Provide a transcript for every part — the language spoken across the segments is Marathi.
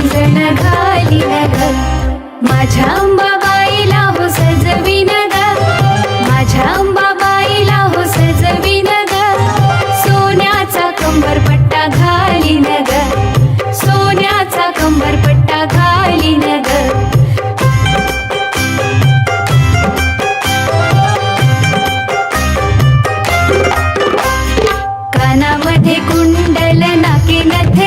जण घाली माझ्या अंबाबाईला हो सजवी नग. माझ्या अंबाबाईला हो सजवी नग. सोन्याचा कंबरपट्टा घाली नग. सोन्याचा कंबरपट्टा घाली नग. कानामध्ये कुंडल नाके नथे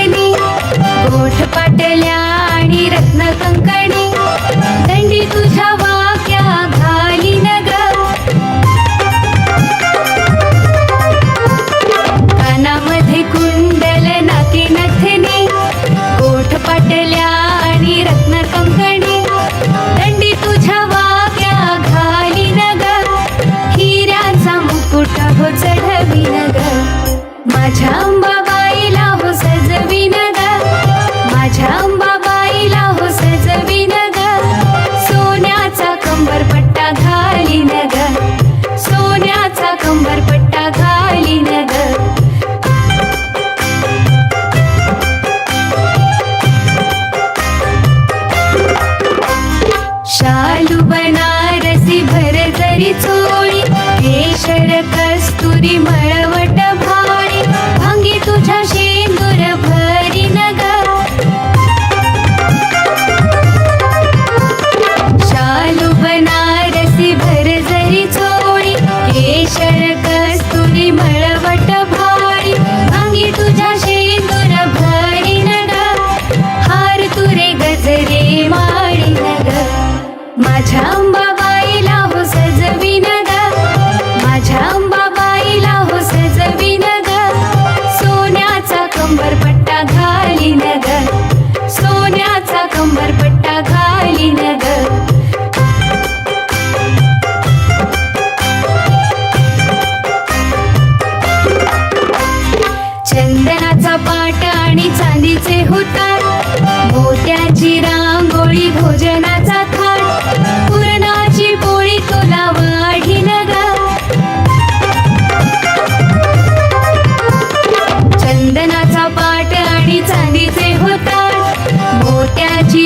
माझ्या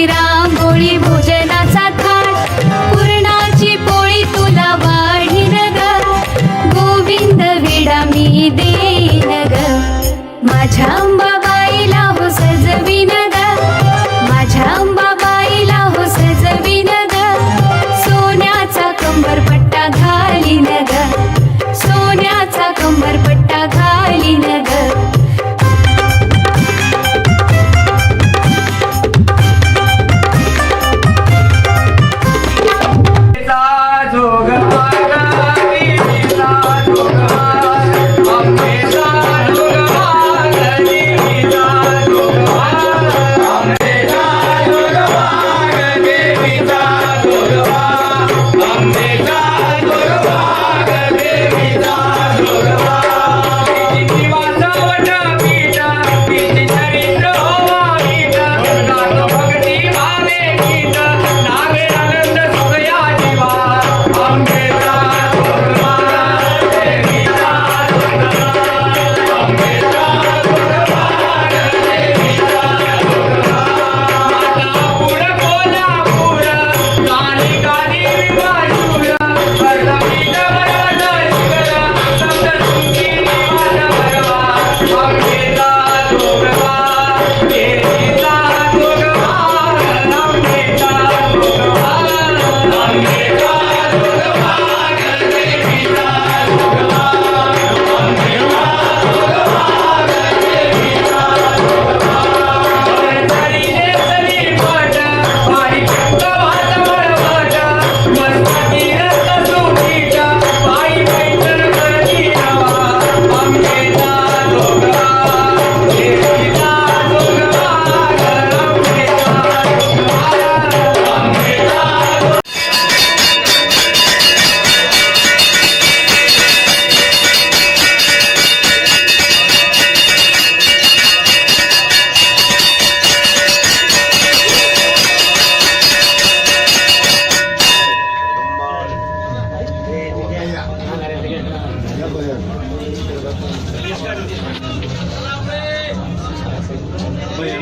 இருக்கிறார்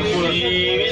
película.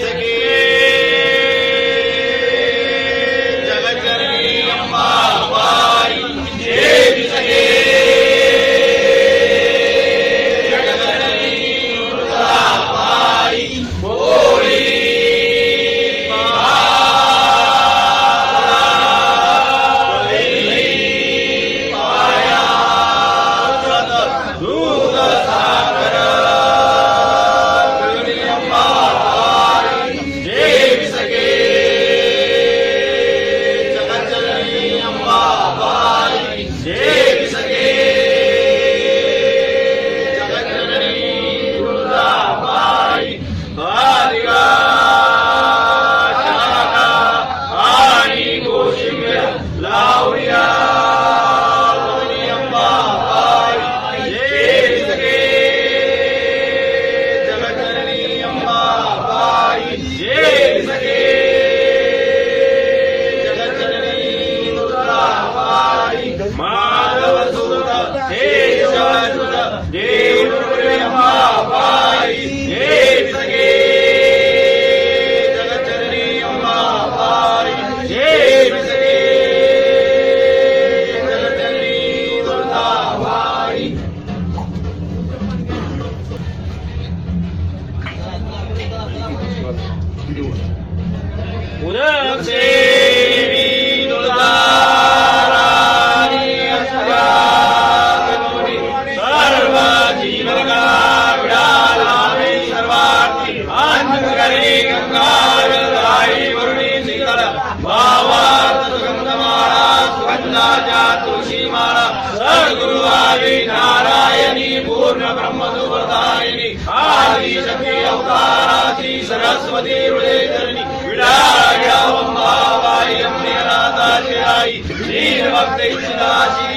नील भक्त इच्छिताची